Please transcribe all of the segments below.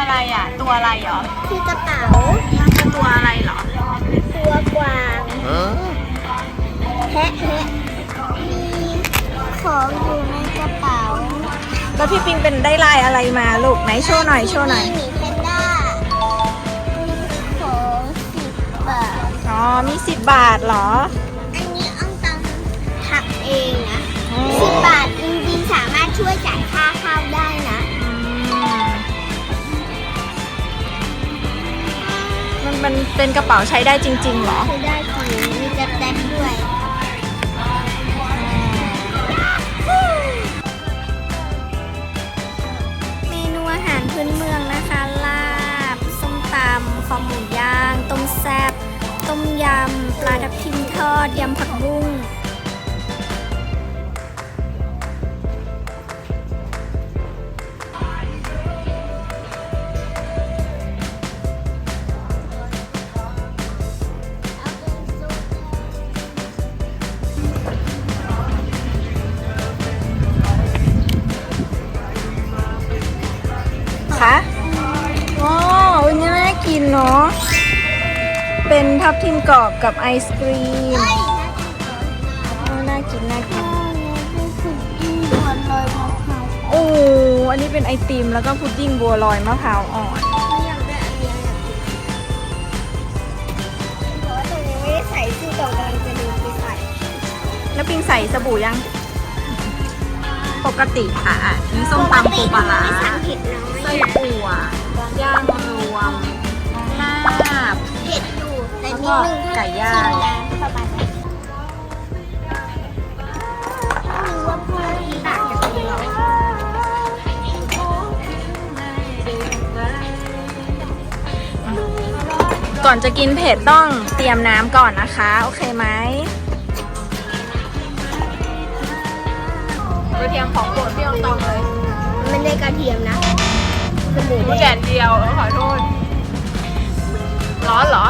อะไรอะ ตัวอะไรเหรอคือกระเป๋ามันคือตัวอะไรเหรอ ตัวกวางแพะแพะมีของอยู่ในกระเป๋าแล้วพี่ปิงเป็นได้ลายอะไรมาลูกไหนโชว์หน่อยโชว์หน่อย มีหมีแพนด้ามีของสิบบาท อ๋อ มีสิบบาทเหรอ อันนี้อ้องตังถักเองนะสิบบาทจริงๆสามารถช่วยจ่าย มันมันเป็นกระเป๋าใช้ได้จริง ๆ เหรอ ใช้ได้จริงมีกระแตกด้วย เมนูอาหารพื้นเมืองนะคะ ลาบ ส้มตำคอหมูย่าง ต้มแซ่บ ต้มยำ ปลาทับทิมทอด ยำผักบุ้ง คะอ๋อวันนี้น่ากินเนาะ เป็นทับทิมกรอบกับไอศกรีมโอ้น่ากินน่ากิน โอ้อันนี้เป็นไอติมแล้วก็พุดดิ้งบัวลอยมะพร้าวอ่อนใส่ชื่อต่อกำลังจะดูไปใส่แล้วปิงใส่สบู่ยัง ปกติค่ะอะนี่ส้มตำปูปลาร้าไม่สั่งเผ็ดน้อยไส้อั่วย่างรวมลาบเผ็ดอยู่แต่นิดนึงแล้วก็ไก่ย่างชิมแล้วประมาณนั้นไม่รู้ว่าพวกนี้ต่างจากนี้หรอก่อนจะกินเผ็ดต้องเตรียมน้ำก่อนนะคะ โอเคไหม กระเทียมของโปรดพี่องตองเลยมันไม่ได้กระเทียมนะสบู่แดแดงดเดียวขอโทษร้อนเหรอ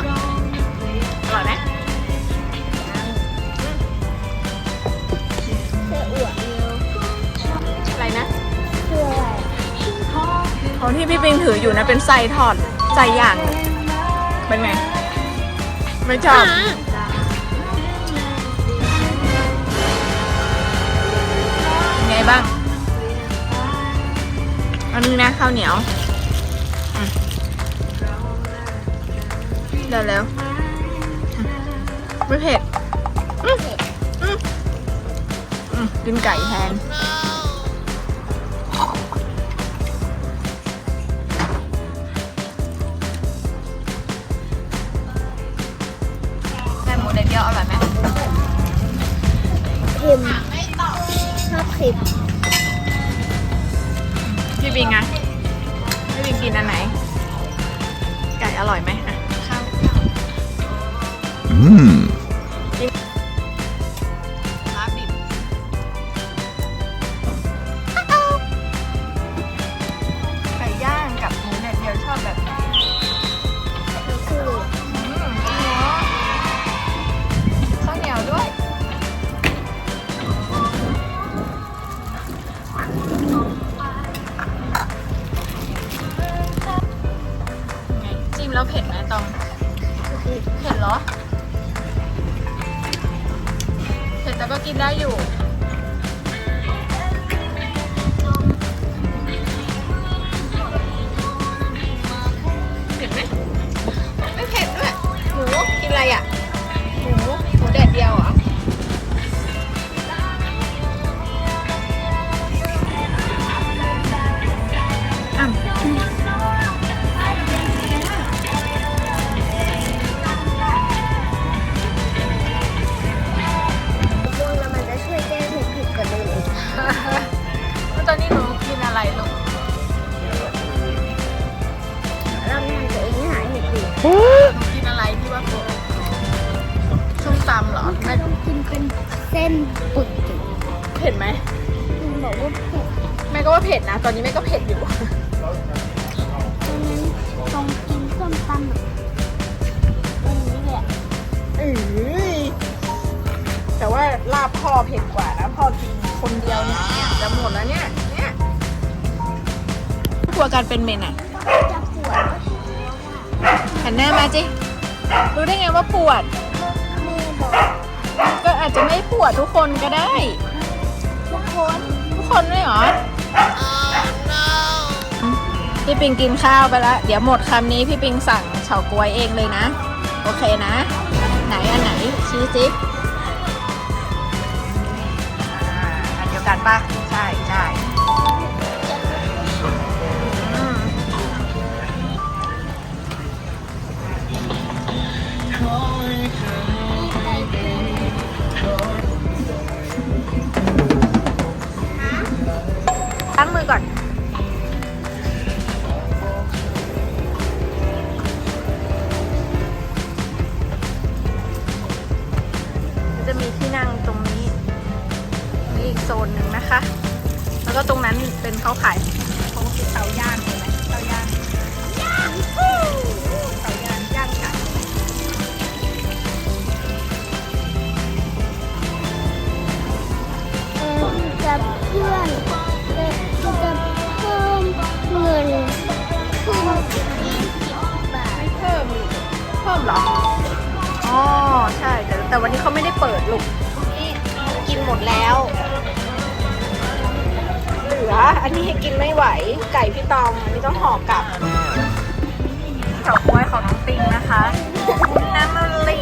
อร่อยไหมเสื้ออวดเร็วอะไรนะเสื้ออะไรของที่พี่ปิงถืออยู่นะเป็นไส้ทอดไส้ย่างเป็นไง ไม่ชอบ บ้างอันนึงนะข้าวเหนียวเดี๋ยวแล้วไม่เผ็ดกินไก่แทนไก่หมูแดดเดียวอร่อยไหมเค็มชอบเค็ม พี่บิงอะพี่บิงกินอันไหน ไก่อร่อยไหมอะข้าว Mmm. ล มแล้วเผ็ดไหมตอง เผ็ดเหรอ เผ็ดแต่ก็กินได้อยู่ เป็นเส้นปึกจุเผ็ดไหมคุณบอกว่าเผ็ดแม่ก็ว่าเผ็ดนะ ตอนนี้แม่ก็เผ็ดอยู่ตอนนั้นตรงกินส้มตำอะตรงนี้เลยอะเอ้ยแต่ว่าลาบพ่อเผ็ดกว่านะพ่อกินคนเดียวเนี่ยจะหมดแล้วเนี่ยเนี่ยกลัวการเป็นเมนอะจะหันหน้ามาจิรู้ได้ไงว่าปวด แม่บอก ก็อาจจะไม่ปวดทุกคนก็ได้ ทุกคน ทุกคนด้วยเหรอ พี่ปิงกินข้าวไปแล้ว เดี๋ยวหมดคำนี้พี่ปิงสั่งเฉาก๊วยเองเลยนะ โอเคนะ ไหนอันไหนชี้สิอ่าอันเดียวกันปะ เป็นเขาขายเขาคือเตาย่างเห็นไหมเตาย่างย่างฟูเตาย่างย่างไก่เออจะเพื่อนเออจะเพิ่มเงินขึ้นยี่สิบบาทไม่เพิ่มอีกเพิ่มเหรออ๋อใช่แต่แต่วันนี้เขาไม่ได้เปิดลูกนี่กินหมดแล้ว เหลือ อันนี้กินไม่ไหว ไก่พี่ตองอันนี้ต้องห่อกลับเฉาก๊วยของน้องปิงนะคะคุณน้ำมะลี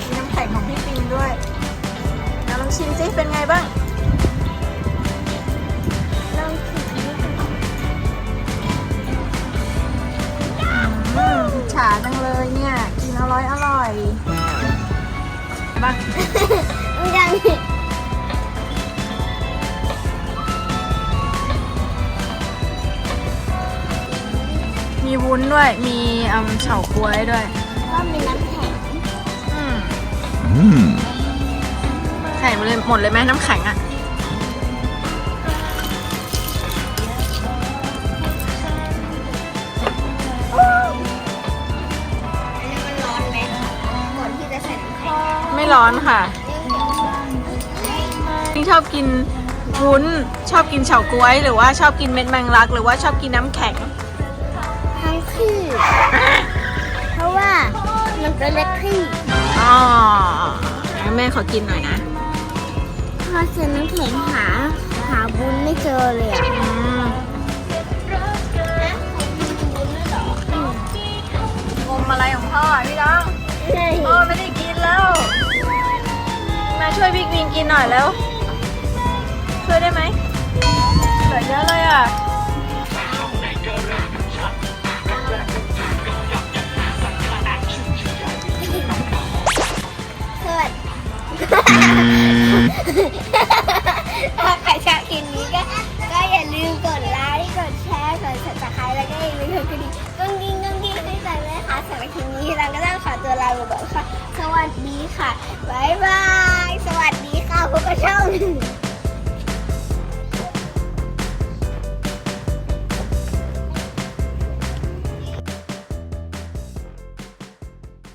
มีน้ำแข็งของพี่ปิงด้วยแล้วลองชิมซิเป็นไงบ้างลองคิดดูอืมอิจฉาจังเลยเนี่ย กินอร่อยอร่อยบ้างยัง วุ้นด้วย มีอืมเฉาก๊วยด้วย ก็มีน้ำแข็งอืม Mmm. ใส่หมดเลยหมดเลยไหมน้ำแข็งอะอันนี้มันร้อนไหมก่อนที่จะใส่น้ำแข็งไม่ร้อนค่ะพิงชอบกินวุ้น ชอบกินเฉาก๊วย หรือว่าชอบกินเม็ดแมงลัก หรือว่าชอบกินน้ำแข็ง ทั้งคือเพราะว่ามันเป็นเล็กที่อ๋องั้นแม่ขอกินหน่อยนะพอเจอน้ำแข็งหาหาบุญไม่เจอเลยอะอืมงมอะไรของพ่ออะพี่น้องพ่อไม่ได้กินแล้ว มาช่วยพี่วิงกินหน่อยแล้ว ช่วยได้ไหมเหลือเยอะเลยอะ ถ้าใครชอบคลิปนี้ก็ก็อย่าลืมกดไลค์กดแชร์กดติดตามแล้วก็อย่าลืมกดกระดิ่งกุ้งกิ้งกุ้งกิ้งให้ใจด้วยนะคะสำหรับคลิปนี้เราก็ต้องขอตัวลาไปก่อนค่ะ สวัสดีค่ะบ๊ายบาย สวัสดีค่ะพบกับช่อง